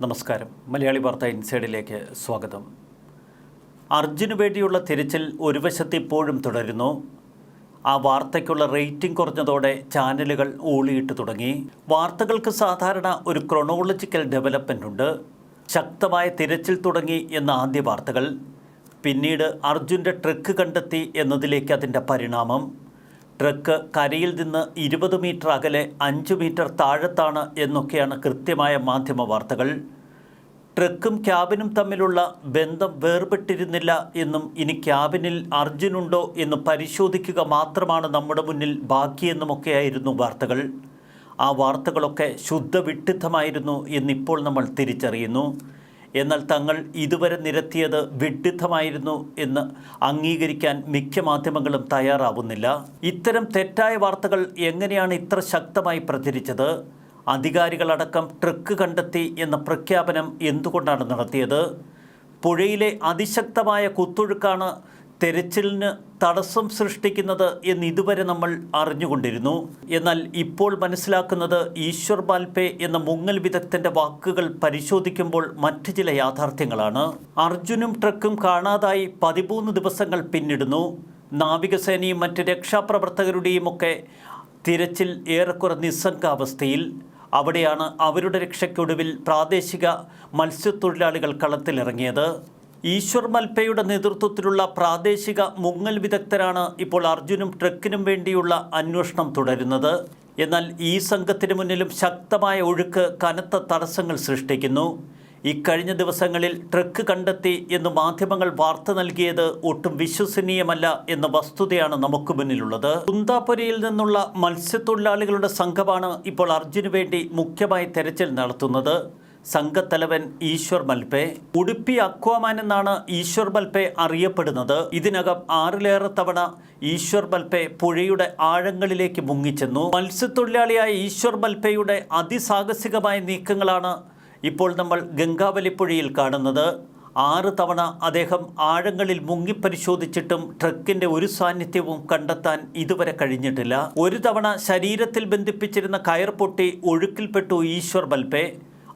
നമസ്കാരം. മലയാളി വാർത്ത ഇൻസൈഡിലേക്ക് സ്വാഗതം. അർജുന് വേണ്ടിയുള്ള തിരച്ചിൽ ഒരു വശത്ത് ഇപ്പോഴും തുടരുന്നു. ആ വാർത്തയ്ക്കുള്ള റേറ്റിംഗ് കുറഞ്ഞതോടെ ചാനലുകൾ ഓളിയിട്ട് തുടങ്ങി. വാർത്തകൾക്ക് സാധാരണ ഒരു ക്രൊണോളജിക്കൽ ഡെവലപ്മെന്റ് ഉണ്ട്. ശക്തമായ തിരച്ചിൽ തുടങ്ങി എന്ന ആദ്യ വാർത്തകൾ. പിന്നീട് അർജുന്റെ ട്രക്ക് കണ്ടെത്തി എന്നതിലേക്ക് അതിന്റെ പരിണാമം. ട്രക്ക് കരയിൽ നിന്ന് ഇരുപത് മീറ്റർ അകലെ അഞ്ച് മീറ്റർ താഴത്താണ് എന്നൊക്കെയാണ് കൃത്യമായ മാധ്യമ വാർത്തകൾ. ട്രക്കും ക്യാബിനും തമ്മിലുള്ള ബന്ധം വേർപെട്ടിരുന്നില്ല എന്നും ഇനി ക്യാബിനിൽ അർജുനുണ്ടോ എന്ന് പരിശോധിക്കുക മാത്രമാണ് നമ്മുടെ മുന്നിൽ ബാക്കിയെന്നുമൊക്കെയായിരുന്നു വാർത്തകൾ. ആ വാർത്തകളൊക്കെ ശുദ്ധ വിട്ടിത്തമായിരുന്നു എന്നിപ്പോൾ നമ്മൾ തിരിച്ചറിയുന്നു. എന്നാൽ തങ്ങൾ ഇതുവരെ നിരത്തിയത് വിഡ്ഢിത്തമായിരുന്നു എന്ന് അംഗീകരിക്കാൻ മിക്ക മാധ്യമങ്ങളും തയ്യാറാവുന്നില്ല. ഇത്തരം തെറ്റായ വാർത്തകൾ എങ്ങനെയാണ് ഇത്ര ശക്തമായി പ്രചരിച്ചത്? അധികാരികളടക്കം ട്രക്ക് കണ്ടെത്തി എന്ന പ്രഖ്യാപനം എന്തുകൊണ്ടാണ് നടത്തിയത്? പുഴയിലെ അതിശക്തമായ കുത്തൊഴുക്കാണ് തെരച്ചിലിന് തടസ്സം സൃഷ്ടിക്കുന്നത് എന്ന് ഇതുവരെ നമ്മൾ അറിഞ്ഞുകൊണ്ടിരുന്നു. എന്നാൽ ഇപ്പോൾ മനസ്സിലാക്കുന്നത് ഈശ്വർ ബാൽപേ എന്ന മുങ്ങൽ വിദഗ്ധന്റെ വാക്കുകൾ പരിശോധിക്കുമ്പോൾ മറ്റു ചില യാഥാർത്ഥ്യങ്ങളാണ്. അർജുനും ട്രക്കും കാണാതായി പതിമൂന്ന് ദിവസങ്ങൾ പിന്നിടുന്നു. നാവികസേനയും മറ്റ് രക്ഷാപ്രവർത്തകരുടെയും ഒക്കെ തിരച്ചിൽ ഏറെക്കുറെ നിസ്സംഗാവസ്ഥയിൽ. അവിടെയാണ് അവരുടെ രക്ഷയ്ക്കൊടുവിൽ പ്രാദേശിക മത്സ്യത്തൊഴിലാളികൾ കളത്തിലിറങ്ങിയത്. ഈശ്വർ മൽപ്പയുടെ നേതൃത്വത്തിലുള്ള പ്രാദേശിക മുങ്ങൽ വിദഗ്ധരാണ് ഇപ്പോൾ അർജുനും ട്രക്കിനും വേണ്ടിയുള്ള അന്വേഷണം തുടരുന്നത്. എന്നാൽ ഈ സംഘത്തിന് മുന്നിലും ശക്തമായ ഒഴുക്ക് കനത്ത തടസ്സങ്ങൾ സൃഷ്ടിക്കുന്നു. ഇക്കഴിഞ്ഞ ദിവസങ്ങളിൽ ട്രക്ക് കണ്ടെത്തി എന്ന് മാധ്യമങ്ങൾ വാർത്ത നൽകിയത് ഒട്ടും വിശ്വസനീയമല്ല എന്ന വസ്തുതയാണ് നമുക്ക് മുന്നിലുള്ളത്. കുന്താപുരയിൽ നിന്നുള്ള മത്സ്യത്തൊഴിലാളികളുടെ സംഘമാണ് ഇപ്പോൾ അർജുന് വേണ്ടി മുഖ്യമായി തെരച്ചിൽ നടത്തുന്നത്. സംഘത്തലവൻ ഈശ്വർ മൽപേ ഉടുപ്പി അക്വാമാൻ എന്നാണ് ഈശ്വർ മൽപേ അറിയപ്പെടുന്നത്. ഇതിനകം ആറിലേറെ തവണ ഈശ്വർ മൽപേ പുഴയുടെ ആഴങ്ങളിലേക്ക് മുങ്ങിച്ചെന്നു. മത്സ്യത്തൊഴിലാളിയായ ഈശ്വർ മൽപേയുടെ അതിസാഹസികമായ നീക്കങ്ങളാണ് ഇപ്പോൾ നമ്മൾ ഗംഗാവലിപ്പുഴയിൽ കാണുന്നത്. ആറ് തവണ അദ്ദേഹം ആഴങ്ങളിൽ മുങ്ങിപ്പരിശോധിച്ചിട്ടും ട്രക്കിന്റെ ഒരു സാന്നിധ്യവും കണ്ടെത്താൻ ഇതുവരെ കഴിഞ്ഞിട്ടില്ല. ഒരു തവണ ശരീരത്തിൽ ബന്ധിപ്പിച്ചിരുന്ന കയർ പൊട്ടി ഒഴുക്കിൽപ്പെട്ടു ഈശ്വർ ബൽപേ.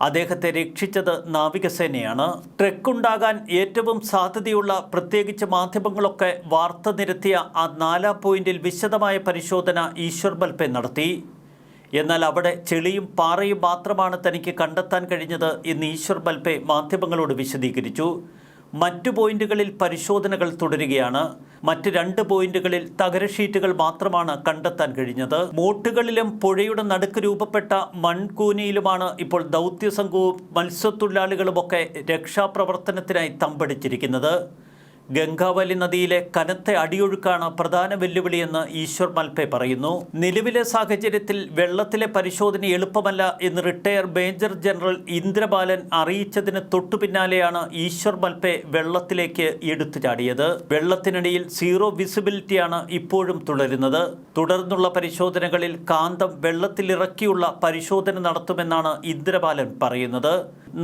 അദ്ദേഹത്തെ രക്ഷിച്ചത് നാവികസേനയാണ്. ട്രെക്കുണ്ടാകാൻ ഏറ്റവും സാധ്യതയുള്ള പ്രത്യേകിച്ച് മാധ്യമങ്ങളൊക്കെ വാർത്ത നിരത്തിയ ആ നാലാം പോയിന്റിൽ വിശദമായ പരിശോധന ഈശ്വർ ബൽപെ നടത്തി. എന്നാൽ അവിടെ ചെളിയും പാറയും മാത്രമാണ് തനിക്ക് കണ്ടെത്താൻ കഴിഞ്ഞത് എന്ന് ഈശ്വർ ബൽപെ മാധ്യമങ്ങളോട് വിശദീകരിച്ചു. മറ്റു പോയിന്റുകളിൽ പരിശോധനകൾ തുടരുകയാണ്. മറ്റ് രണ്ട് പോയിന്റുകളിൽ തകര ഷീറ്റുകൾ മാത്രമാണ് കണ്ടെത്താൻ കഴിഞ്ഞത്. മൂട്ടുകളിലും പുഴയുടെ നടുക്ക് രൂപപ്പെട്ട മൺകൂനിയിലുമാണ് ഇപ്പോൾ ദൗത്യസംഘവും മത്സ്യത്തൊഴിലാളികളുമൊക്കെ രക്ഷാപ്രവർത്തനത്തിനായി തമ്പടിച്ചിരിക്കുന്നത്. ഗംഗാവലി നദിയിലെ കനത്ത അടിയൊഴുക്കാണ് പ്രധാന വെല്ലുവിളിയെന്ന് ഈശ്വർ മൽപെ പറയുന്നു. നിലവിലെ സാഹചര്യത്തിൽ വെള്ളത്തിലെ പരിശോധന എളുപ്പമല്ല എന്ന് റിട്ടയർ മേജർ ജനറൽ ഇന്ദ്രബാലൻ അറിയിച്ചതിന് തൊട്ടു പിന്നാലെയാണ് ഈശ്വർ മൽപെ വെള്ളത്തിലേക്ക് എടുത്തു ചാടിയത്. വെള്ളത്തിനിടയിൽ സീറോ വിസിബിലിറ്റിയാണ് ഇപ്പോഴും തുടരുന്നത്. തുടർന്നുള്ള പരിശോധനകളിൽ കാന്തം വെള്ളത്തിലിറക്കിയുള്ള പരിശോധന നടത്തുമെന്നാണ് ഇന്ദ്രബാലൻ പറയുന്നത്.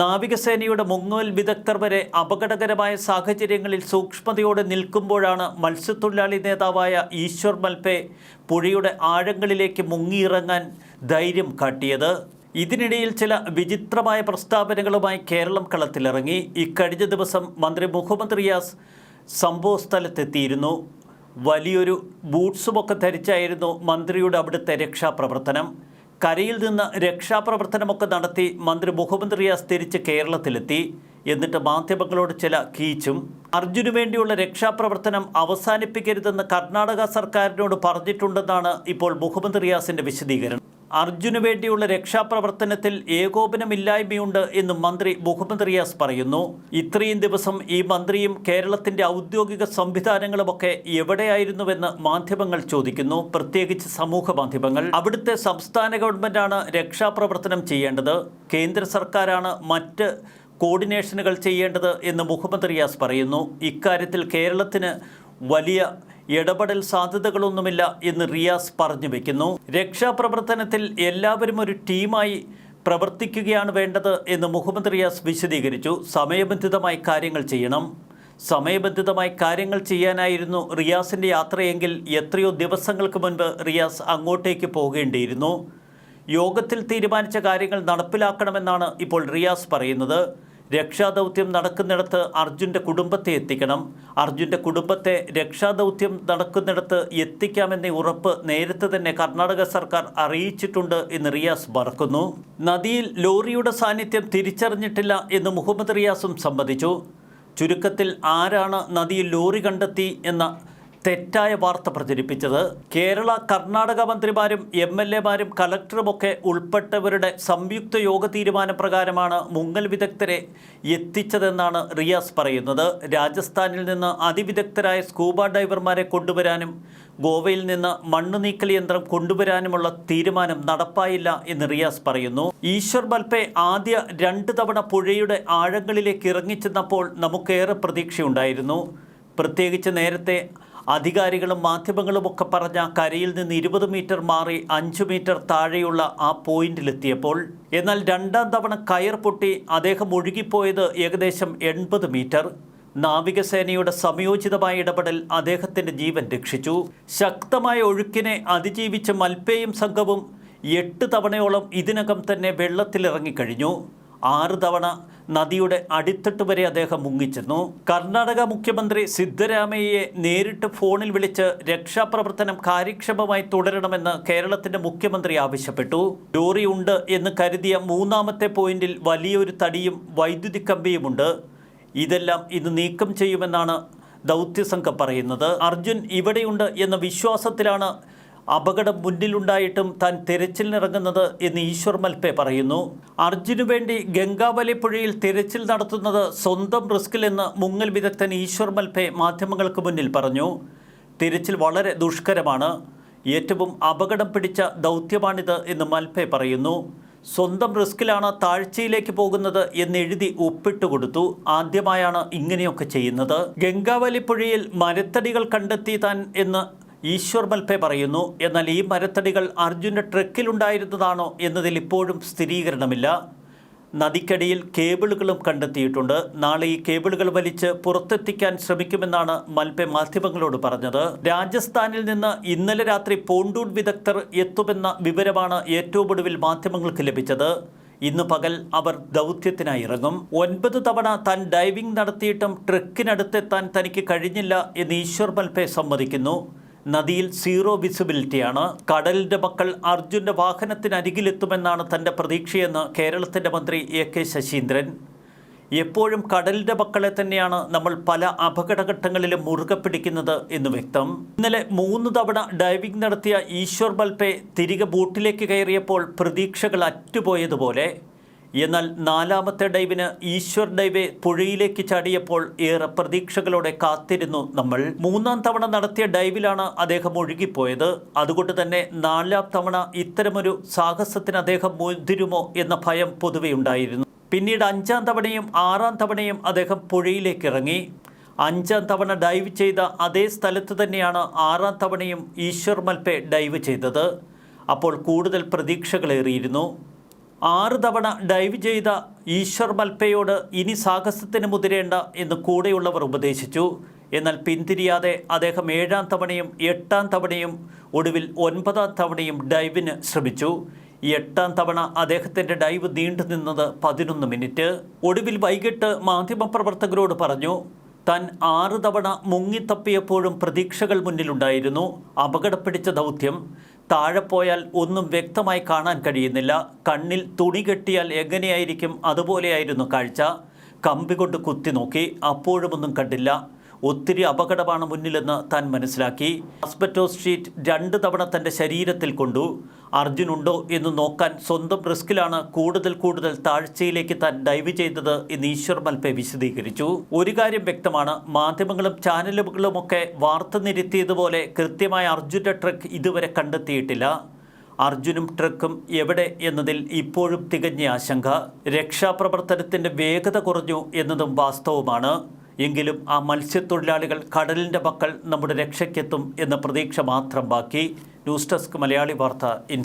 നാവികസേനയുടെ മുങ്ങൽ വിദഗ്ധർ വരെ അപകടകരമായ സാഹചര്യങ്ങളിൽ സൂക്ഷ്മതയോടെ നിൽക്കുമ്പോഴാണ് മത്സ്യത്തൊഴിലാളി നേതാവായ ഈശ്വർ മൽപെ പുഴയുടെ ആഴങ്ങളിലേക്ക് മുങ്ങിയിറങ്ങാൻ ധൈര്യം കാട്ടിയത്. ഇതിനിടയിൽ ചില വിചിത്രമായ പ്രസ്താവനകളുമായി കേരളം കളത്തിലിറങ്ങി. ഇക്കഴിഞ്ഞ ദിവസം മന്ത്രി മുഹമ്മദ് റിയാസ് സംഭവ സ്ഥലത്തെത്തിയിരുന്നു. വലിയൊരു ബൂട്ട്സുമൊക്കെ ധരിച്ചായിരുന്നു മന്ത്രിയുടെ അവിടുത്തെ രക്ഷാപ്രവർത്തനം. കരയിൽ നിന്ന് രക്ഷാപ്രവർത്തനമൊക്കെ നടത്തി മന്ത്രി മുഹമ്മദ് റിയാസ് തിരിച്ച് കേരളത്തിലെത്തി. എന്നിട്ട് മാധ്യമങ്ങളോട് ചില കീച്ചും. അർജുനു വേണ്ടിയുള്ള രക്ഷാപ്രവർത്തനം അവസാനിപ്പിക്കരുതെന്ന് കർണാടക സർക്കാരിനോട് പറഞ്ഞിട്ടുണ്ടെന്നാണ് ഇപ്പോൾ മുഹമ്മദ് റിയാസിന്റെ വിശദീകരണം. അർജുനു വേണ്ടിയുള്ള രക്ഷാപ്രവർത്തനത്തിൽ ഏകോപനമില്ലായ്മയുണ്ട് എന്നും മന്ത്രി മുഹമ്മദ് റിയാസ് പറയുന്നു. ഇത്രയും ദിവസം ഈ മന്ത്രിയും കേരളത്തിന്റെ ഔദ്യോഗിക സംവിധാനങ്ങളുമൊക്കെ എവിടെയായിരുന്നുവെന്ന് മാധ്യമങ്ങൾ ചോദിക്കുന്നു. പ്രത്യേകിച്ച് സമൂഹ മാധ്യമങ്ങൾ. അവിടുത്തെ സംസ്ഥാന ഗവൺമെന്റാണ് രക്ഷാപ്രവർത്തനം ചെയ്യേണ്ടത്. കേന്ദ്ര സർക്കാരാണ് മറ്റ് കോർഡിനേഷനുകൾ ചെയ്യേണ്ടത് എന്ന് മുഹമ്മദ് റിയാസ് പറയുന്നു. ഇക്കാര്യത്തിൽ കേരളത്തിന് വലിയ ഇടപെടൽ സാധ്യതകളൊന്നുമില്ല എന്ന് റിയാസ് പറഞ്ഞു വയ്ക്കുന്നു രക്ഷാപ്രവർത്തനത്തിൽ എല്ലാവരും ഒരു ടീമായി പ്രവർത്തിക്കുകയാണ് വേണ്ടത് എന്ന് മുഹമ്മദ് റിയാസ് വിശദീകരിച്ചു. സമയബന്ധിതമായി കാര്യങ്ങൾ ചെയ്യണം. സമയബന്ധിതമായി കാര്യങ്ങൾ ചെയ്യാനായിരുന്നു റിയാസിന്റെ യാത്രയെങ്കിൽ എത്രയോ ദിവസങ്ങൾക്ക് മുൻപ് റിയാസ് അങ്ങോട്ടേക്ക് പോകേണ്ടിയിരുന്നു. യോഗത്തിൽ തീരുമാനിച്ച കാര്യങ്ങൾ നടപ്പിലാക്കണമെന്നാണ് ഇപ്പോൾ റിയാസ് പറയുന്നത്. രക്ഷാദൗത്യം നടക്കുന്നിടത്ത് അർജുന്റെ കുടുംബത്തെ എത്തിക്കണം. അർജുന്റെ കുടുംബത്തെ രക്ഷാദൗത്യം നടക്കുന്നിടത്ത് എത്തിക്കാമെന്ന ഉറപ്പ് നേരത്തെ തന്നെ കർണാടക സർക്കാർ അറിയിച്ചിട്ടുണ്ട് എന്ന് റിയാസ് മറക്കുന്നു. നദിയിൽ ലോറിയുടെ സാന്നിധ്യം തിരിച്ചറിഞ്ഞിട്ടില്ല എന്ന് മുഹമ്മദ് റിയാസും സമ്മതിച്ചു. ചുരുക്കത്തിൽ ആരാണ് നദിയിൽ ലോറി കണ്ടെത്തി എന്ന തെറ്റായ വാർത്ത പ്രചരിപ്പിച്ചത്. കേരള കർണാടക മന്ത്രിമാരും എം എൽ എമാരും കലക്ടറുമൊക്കെ ഉൾപ്പെട്ടവരുടെ സംയുക്ത യോഗ തീരുമാനപ്രകാരമാണ് മുങ്ങൽ വിദഗ്ധരെ എത്തിച്ചതെന്നാണ് റിയാസ് പറയുന്നത്. രാജസ്ഥാനിൽ നിന്ന് അതിവിദഗ്ധരായ സ്കൂബ ഡൈവർമാരെ കൊണ്ടുവരാനും ഗോവയിൽ നിന്ന് മണ്ണ് നീക്കൽ യന്ത്രം കൊണ്ടുവരാനുമുള്ള തീരുമാനം നടപ്പായില്ല എന്ന് റിയാസ് പറയുന്നു. ഈശ്വർ ബൽപെ ആദ്യ രണ്ട് തവണ പുഴയുടെ ആഴങ്ങളിലേക്ക് ഇറങ്ങിച്ചെന്നപ്പോൾ നമുക്കേറെ പ്രതീക്ഷയുണ്ടായിരുന്നു. പ്രത്യേകിച്ച് നേരത്തെ അധികാരികളും മാധ്യമങ്ങളും ഒക്കെ പറഞ്ഞ കരയിൽ നിന്ന് ഇരുപത് മീറ്റർ മാറി അഞ്ച് മീറ്റർ താഴെയുള്ള ആ പോയിന്റിലെത്തിയപ്പോൾ എന്നാൽ രണ്ടാം തവണ കയർ പൊട്ടി അദ്ദേഹം ഒഴുകിപ്പോയത് ഏകദേശം എൺപത് മീറ്റർ. നാവികസേനയുടെ സമയോചിതമായ ഇടപെടൽ അദ്ദേഹത്തിന്റെ ജീവൻ രക്ഷിച്ചു. ശക്തമായ ഒഴുക്കിനെ അതിജീവിച്ച മൽപ്പേയും സംഘവും എട്ട് തവണയോളം ഇതിനകം തന്നെ വെള്ളത്തിലിറങ്ങിക്കഴിഞ്ഞു. ആറ് തവണ നദിയുടെ അടിത്തട്ട് വരെ അദ്ദേഹം മുങ്ങിച്ചിരുന്നു. കർണാടക മുഖ്യമന്ത്രി സിദ്ധരാമയ്യയെ നേരിട്ട് ഫോണിൽ വിളിച്ച് രക്ഷാപ്രവർത്തനം കാര്യക്ഷമമായി തുടരണമെന്ന് കേരളത്തിന്റെ മുഖ്യമന്ത്രി ആവശ്യപ്പെട്ടു. ലോറി ഉണ്ട് എന്ന് കരുതിയ മൂന്നാമത്തെ പോയിന്റിൽ വലിയൊരു തടിയും വൈദ്യുതി കമ്പിയുമുണ്ട്. ഇതെല്ലാം ഇന്ന് നീക്കം ചെയ്യുമെന്നാണ് ദൗത്യസംഘം പറയുന്നത്. അർജുൻ ഇവിടെയുണ്ട് എന്ന വിശ്വാസത്തിലാണ് അപകടം മുന്നിലുണ്ടായിട്ടും താൻ തിരച്ചിലിനിറങ്ങുന്നത് എന്ന് ഈശ്വർ മൽപ്പെ പറയുന്നു. അർജുനു വേണ്ടി ഗംഗാവലി പുഴയിൽ തിരച്ചിൽ നടത്തുന്നത് സ്വന്തം റിസ്കിലെന്ന് മുങ്ങൽ വിദഗ്ധൻ ഈശ്വർ മൽപ്പെ മാധ്യമങ്ങൾക്ക് മുന്നിൽ പറഞ്ഞു. തിരച്ചിൽ വളരെ ദുഷ്കരമാണ്. ഏറ്റവും അപകടം പിടിച്ച ദൗത്യമാണിത് എന്ന് മൽപ്പെ പറയുന്നു. സ്വന്തം റിസ്കിലാണ് താഴ്ചയിലേക്ക് പോകുന്നത് എന്നെഴുതി ഒപ്പിട്ട് കൊടുത്തു. ആദ്യമായാണ് ഇങ്ങനെയൊക്കെ ചെയ്യുന്നത്. ഗംഗാവലി പുഴയിൽ മരത്തടികൾ കണ്ടെത്തി താൻ എന്ന് ഈശ്വർ മൽപെ പറയുന്നു എന്നാൽ ഈ മരത്തടികൾ അർജുന്റെ ട്രക്കിലുണ്ടായിരുന്നതാണോ എന്നതിൽ ഇപ്പോഴും സ്ഥിരീകരണമില്ല. നദിക്കടിയിൽ കേബിളുകളും കണ്ടെത്തിയിട്ടുണ്ട്. നാളെ ഈ കേബിളുകൾ വലിച്ച് പുറത്തെത്തിക്കാൻ ശ്രമിക്കുമെന്നാണ് മൽപെ മാധ്യമങ്ങളോട് പറഞ്ഞത്. രാജസ്ഥാനിൽ നിന്ന് ഇന്നലെ രാത്രി പോണ്ടൂൺ വിദഗ്ധർ എത്തുമെന്ന വിവരമാണ് ഏറ്റവും ഒടുവിൽ മാധ്യമങ്ങൾക്ക് ലഭിച്ചത്. ഇന്ന് പകൽ അവർ ദൗത്യത്തിനായി ഇറങ്ങും. ഒൻപത് തവണ താൻ ഡൈവിംഗ് നടത്തിയിട്ടും ട്രക്കിനടുത്തെത്താൻ തനിക്ക് കഴിഞ്ഞില്ല എന്ന് ഈശ്വർ മൽപെ സമ്മതിക്കുന്നു. നദിയിൽ സീറോ വിസിബിലിറ്റിയാണ്. കടലിന്റെ മക്കൾ അർജുന്റെ വാഹനത്തിനരികിലെത്തുമെന്നാണ് തന്റെ പ്രതീക്ഷയെന്ന് കേരളത്തിന്റെ മന്ത്രി എ കെ ശശീന്ദ്രൻ. എപ്പോഴും കടലിന്റെ മക്കളെ തന്നെയാണ് നമ്മൾ പല അപകടഘട്ടങ്ങളിലും മുറുകെ പിടിക്കുന്നത് എന്ന് വ്യക്തം. ഇന്നലെ മൂന്ന് തവണ ഡൈവിംഗ് നടത്തിയ ഈശ്വർ ബൽപെ തിരികെ ബോട്ടിലേക്ക് കയറിയപ്പോൾ പ്രതീക്ഷകൾ അറ്റുപോയതുപോലെ എന്നാൽ നാലാമത്തെ ഡൈവിന് ഈശ്വർ ഡൈവ് പുഴയിലേക്ക് ചാടിയപ്പോൾ ഏറെ പ്രതീക്ഷകളോടെ കാത്തിരുന്നു നമ്മൾ. മൂന്നാം തവണ നടത്തിയ ഡൈവിലാണ് അദ്ദേഹം ഒഴുകിപ്പോയത്. അതുകൊണ്ട് തന്നെ നാലാം തവണ ഇത്തരമൊരു സാഹസത്തിന് അദ്ദേഹം മുതിരുമോ എന്ന ഭയം പൊതുവെ ഉണ്ടായിരുന്നു. പിന്നീട് അഞ്ചാം തവണയും ആറാം തവണയും അദ്ദേഹം പുഴയിലേക്ക് ഇറങ്ങി. അഞ്ചാം തവണ ഡൈവ് ചെയ്ത അതേ സ്ഥലത്ത് തന്നെയാണ് ആറാം തവണയും ഈശ്വർ മൽപ്പെ ഡൈവ് ചെയ്തത്. അപ്പോൾ കൂടുതൽ പ്രതീക്ഷകളേറിയിരുന്നു. ആറ് തവണ ഡൈവ് ചെയ്ത ഈശ്വർ മൽപ്പയോട് ഇനി സാഹസത്തിന് മുതിരേണ്ട എന്ന് കൂടെയുള്ളവർ ഉപദേശിച്ചു. എന്നാൽ പിന്തിരിയാതെ അദ്ദേഹം ഏഴാം തവണയും എട്ടാം തവണയും ഒടുവിൽ ഒൻപതാം തവണയും ഡൈവിന് ശ്രമിച്ചു. എട്ടാം തവണ അദ്ദേഹത്തിന്റെ ഡൈവ് നീണ്ടു നിന്നത് പതിനൊന്ന് മിനിറ്റ്. ഒടുവിൽ വൈകിട്ട് മാധ്യമപ്രവർത്തകരോട് പറഞ്ഞു താൻ ആറ് തവണ മുങ്ങിത്തപ്പിയപ്പോഴും പ്രതീക്ഷകൾ മുന്നിലുണ്ടായിരുന്നു. അപകടപ്പിടിച്ച ദൗത്യം. താഴെ പോയാൽ ഒന്നും വ്യക്തമായി കാണാൻ കഴിയുന്നില്ല. കണ്ണിൽ തുണി കെട്ടിയാൽ എങ്ങനെയായിരിക്കും? അതുപോലെയായിരുന്നു കാഴ്ച. കമ്പി കൊണ്ട് കുത്തി നോക്കി. അപ്പോഴുമൊന്നും കണ്ടില്ല. ഒത്തിരി അപകടമാണ് മുന്നിലെന്ന് താൻ മനസ്സിലാക്കി. ആസ്പെറ്റോ ഷീറ്റ് രണ്ട് തവണ തന്റെ ശരീരത്തിൽ കൊണ്ടു. അർജുനുണ്ടോ എന്ന് നോക്കാൻ സ്വന്തം റിസ്കിലാണ് കൂടുതൽ കൂടുതൽ താഴ്ചയിലേക്ക് താൻ ഡൈവ് ചെയ്തത് എന്ന് ഈശ്വർ മൽപ്പെ വിശദീകരിച്ചു. ഒരു കാര്യം വ്യക്തമാണ് മാധ്യമങ്ങളും ചാനലുകളുമൊക്കെ വാർത്ത നിരത്തിയതുപോലെ കൃത്യമായ അർജുന്റെ ട്രക്ക് ഇതുവരെ കണ്ടെത്തിയിട്ടില്ല. അർജുനും ട്രക്കും എവിടെ എന്നതിൽ ഇപ്പോഴും തികഞ്ഞ ആശങ്ക. രക്ഷാപ്രവർത്തനത്തിന്റെ വേഗത കുറഞ്ഞു എന്നതും വാസ്തവമാണ്. എങ്കിലും ആ മത്സ്യത്തൊഴിലാളികൾ കടലിന്റെ മക്കൾ നമ്മുടെ രക്ഷയ്ക്കെത്തും എന്ന പ്രതീക്ഷ മാത്രം ബാക്കി. ന്യൂസ് ഡെസ്ക് മലയാളി വാർത്ത ഇൻ